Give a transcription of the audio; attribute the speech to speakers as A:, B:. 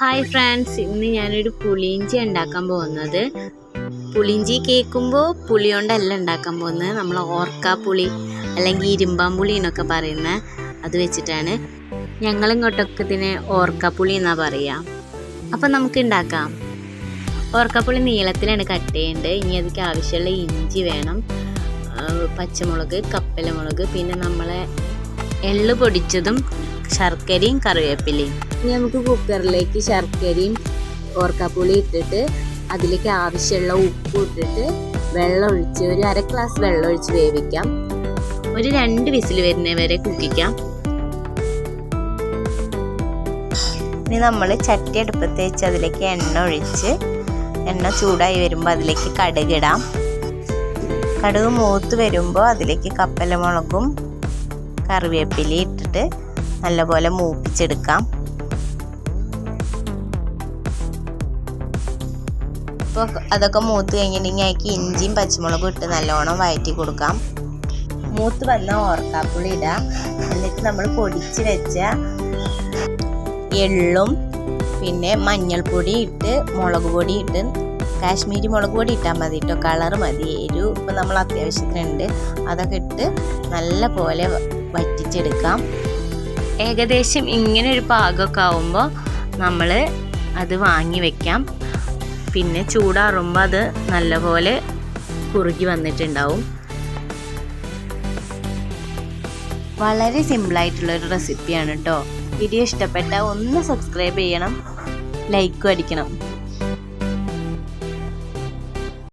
A: Hi friends ഇന്ന് ഞാനൊരു പുളിയിഞ്ചി ഉണ്ടാക്കാൻ പോകുന്നത്. പുളിയിഞ്ചി കേൾക്കുമ്പോൾ പുളി കൊണ്ടല്ല ഉണ്ടാക്കാൻ പോകുന്നത്. നമ്മൾ ഓർക്ക പുളി അല്ലെങ്കിൽ ഇരുമ്പാമ്പുളി എന്നൊക്കെ പറയുന്ന അത് വെച്ചിട്ടാണ്. ഞങ്ങളിങ്ങോട്ടൊക്കെ ഇതിനെ ഓർക്കപ്പുളി എന്നാ പറയുക അപ്പം നമുക്ക് ഉണ്ടാക്കാം. ഓർക്കപ്പുളി നീളത്തിലാണ് കട്ട് ചെയ്യേണ്ടത്. ഇനി അതിക്ക് ആവശ്യമുള്ള ഇഞ്ചി വേണം. പച്ചമുളക് കപ്പലമുളക് പിന്നെ നമ്മളെ എള്ള് പൊടിച്ചതും ശർക്കരയും കറിവേപ്പിലയും. ഇനി നമുക്ക് കുക്കറിലേക്ക് ശർക്കരയും ഓർക്കാപ്പുളി ഇട്ടിട്ട് അതിലേക്ക് ആവശ്യമുള്ള ഉപ്പ് ഇട്ടിട്ട് വെള്ളം ഒഴിച്ച് ഒരു അര ഗ്ലാസ് വെള്ളം ഒഴിച്ച് വേവിക്കാം. ഒരു രണ്ട് വിസിൽ വരുന്നവരെ കുക്കിക്കാം.
B: ഇനി നമ്മൾ ചട്ടി അടുപ്പത്ത് വെച്ച് അതിലേക്ക് എണ്ണ ഒഴിച്ച് എണ്ണ ചൂടായി വരുമ്പോൾ അതിലേക്ക് കടുക് ഇടാം. കടുക് മൂത്ത് വരുമ്പോൾ അതിലേക്ക് കപ്പലമുളകും കറിവേപ്പിലയും ഇട്ടിട്ട് നല്ലപോലെ മൂപ്പിച്ചെടുക്കാം. ഇപ്പോൾ അതൊക്കെ മൂത്ത് കഴിഞ്ഞിട്ടുണ്ടെങ്കിൽ അതിലേക്ക് ഇഞ്ചിയും പച്ചമുളകും ഇട്ട് നല്ലോണം വഴറ്റി കൊടുക്കാം. മൂത്ത് വന്ന ഓർക്കാപ്പുളി ഇടാം. എന്നിട്ട് നമ്മൾ പൊടിച്ച് വെച്ച എള്ളും പിന്നെ മഞ്ഞൾപ്പൊടി ഇട്ട് മുളക് പൊടി ഇട്ട് കാശ്മീരി മുളക് പൊടി ഇട്ടാൽ മതി കേട്ടോ കളർ മതി. എരു ഇപ്പം നമ്മൾ അത്യാവശ്യത്തിനുണ്ട്. അതൊക്കെ ഇട്ട് നല്ല പോലെ വറ്റിച്ചെടുക്കാം.
A: ഏകദേശം ഇങ്ങനെ ഒരു പാകമൊക്കെ ആവുമ്പോൾ നമ്മൾ അത് വാങ്ങി വെക്കാം. പിന്നെ ചൂടാറുമ്പോൾ അത് നല്ലപോലെ കുറുകി വന്നിട്ടുണ്ടാവും.
B: വളരെ സിമ്പിളായിട്ടുള്ളൊരു റെസിപ്പിയാണ് കേട്ടോ വീഡിയോ ഇഷ്ടപ്പെട്ടാൽ ഒന്ന് സബ്സ്ക്രൈബ് ചെയ്യണം. ലൈക്കും അടിക്കണം.